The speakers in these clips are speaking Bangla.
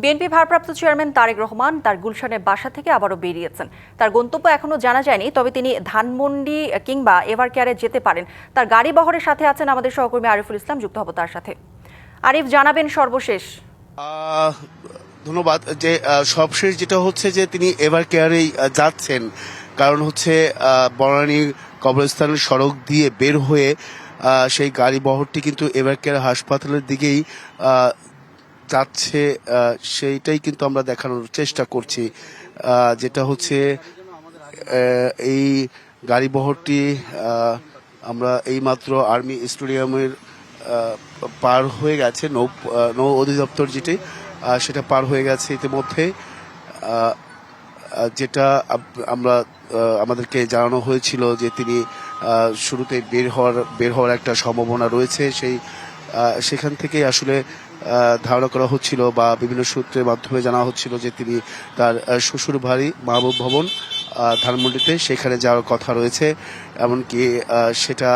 বিএনপি ভারপ্রাপ্ত চেয়ারম্যান তারেক রহমান তার গুলশানের বাসা থেকে আবারও বেরিয়েছেন। তার গন্তব্য এখনও জানা যায়নি, তবে তিনি ধানমন্ডি কিংবা এভার কেয়ারে যেতে পারেন। তার গাড়ি বহরের সাথে আছেন আমাদের সহকর্মী আরিফুল ইসলাম, যুক্ত হব তার সাথে। আরিফ, জানাবেন সর্বশেষ। ধন্যবাদ। যে সবশেষ যেটা হচ্ছে যে, তিনি এভার কেয়ারেই যাচ্ছেন। কারণ হচ্ছে বনানী কবরস্থানের সড়ক দিয়ে বের হয়ে সেই গাড়ি বহরটি কিন্তু এভার কেয়ার হাসপাতালের দিকেই যাচ্ছে সেইটাই কিন্তু আমরা দেখানোর চেষ্টা করছি। যেটা হচ্ছে এই গাড়ি বহরটি আমরা এইমাত্র আর্মি স্টেডিয়ামের পার হয়ে গেছে, নৌ নৌ অধিদপ্তর যেটি সেটা পার হয়ে গেছে ইতিমধ্যে। যেটা আমরা আমাদেরকে জানানো হয়েছিল যে তিনি শুরুতে বের হওয়ার বের হওয়ার একটা সম্ভাবনা রয়েছে। সেই সেখান থেকে আসলে ধারণা করা হচ্ছিল বা বিভিন্ন সূত্রের মাধ্যমে জানা হচ্ছিল যে তিনি তার শ্বশুর বাড়ি মাহবুব ভবন ধানমন্ডিতে। সেখানে যাওয়ার কথা রয়েছে। এমনকি সেটা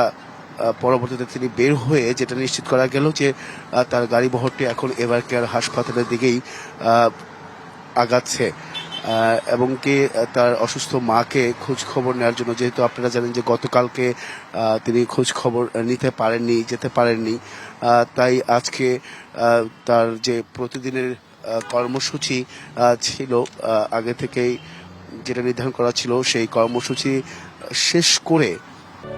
পরবর্তীতে তিনি বের হয়ে যেটা নিশ্চিত করা গেল যে তার গাড়ি বহরটি এখন এভার কেয়ার হাসপাতালের দিকেই আগাচ্ছে। এবং কি তার অসুস্থ মাকে খোঁজ খবর নেওয়ার জন্য যেহেতু আপনারা জানেন যে গতকালকে তিনি খোঁজ খবর নিতে পারেননি যেতে পারেননি তাই আজকে তার যে প্রতিদিনের কর্মসূচি ছিল আগে থেকেই যেটা নির্ধারণ করা ছিল সেই কর্মসূচি শেষ করে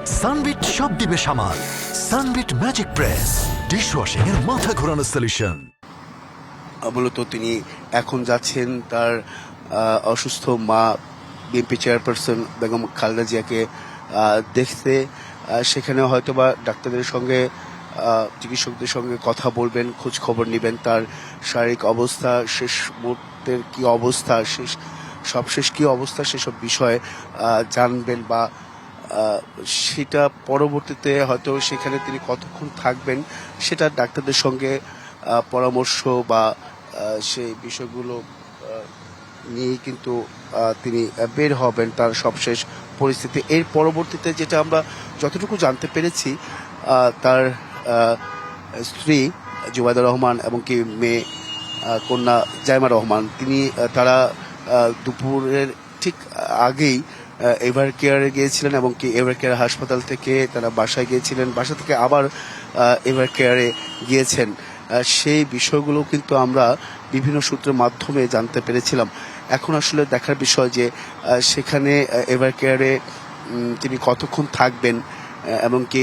সানবিট সব দিবে সামাল। সানবিট ম্যাজিক প্রেস ডিশওয়াশিং এর মাথা ঘোরানো সলিউশন মূলত তিনি এখন যাচ্ছেন তার অসুস্থ মা বিএনপি চেয়ারপারসন বেগম খালেদা জিয়াকে দেখতে সেখানে হয়তোবা ডাক্তারদের সঙ্গে চিকিৎসকদের সঙ্গে কথা বলবেন খোঁজ খবর নেবেন, তার শারীরিক অবস্থা, শেষ মুহূর্তের কি অবস্থা, শেষ, সবশেষ কি অবস্থা, সেসব বিষয়ে জানবেন বা সেটা পরবর্তীতে হয়তো সেখানে তিনি কতক্ষণ থাকবেন, সেটা ডাক্তারদের সঙ্গে পরামর্শ বা সেই বিষয়গুলো নিয়েই কিন্তু তিনি বের হবেন তার সবশেষ পরিস্থিতি। এর পরবর্তীতে যেটা আমরা যতটুকু জানতে পেরেছি তার স্ত্রী জুবাইদা রহমান এবং কি মেয়ে কন্যা জাইমা রহমান, তিনি তারা দুপুরের ঠিক আগেই এভার কেয়ারে গিয়েছিলেন এবং কি এভার কেয়ার হাসপাতাল থেকে তারা বাসায় গিয়েছিলেন। বাসা থেকে আবার এভার কেয়ারে গিয়েছেন। সেই বিষয়গুলো কিন্তু আমরা বিভিন্ন সূত্রের মাধ্যমে জানতে পেরেছিলাম। এখন আসলে দেখার বিষয় যে সেখানে এভার কেয়ারে তিনি কতক্ষণ থাকবেন এমনকি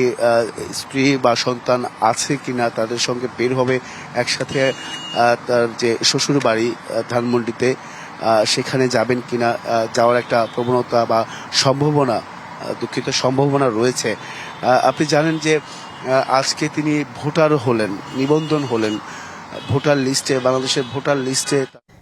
স্ত্রী বা সন্তান আছে কিনা তাদের সঙ্গে বের হবে একসাথে তার যে শ্বশুর বাড়ি ধানমন্ডিতে সেখানে যাবেন কিনা যাওয়ার একটা প্রবণতা বা সম্ভাবনা দুঃখিত সম্ভাবনা রয়েছে। আপনি জানেন যে আজকে তিনি ভোটার হলেন নিবন্ধন হলেন ভোটার লিস্টে বাংলাদেশের ভোটার লিস্টে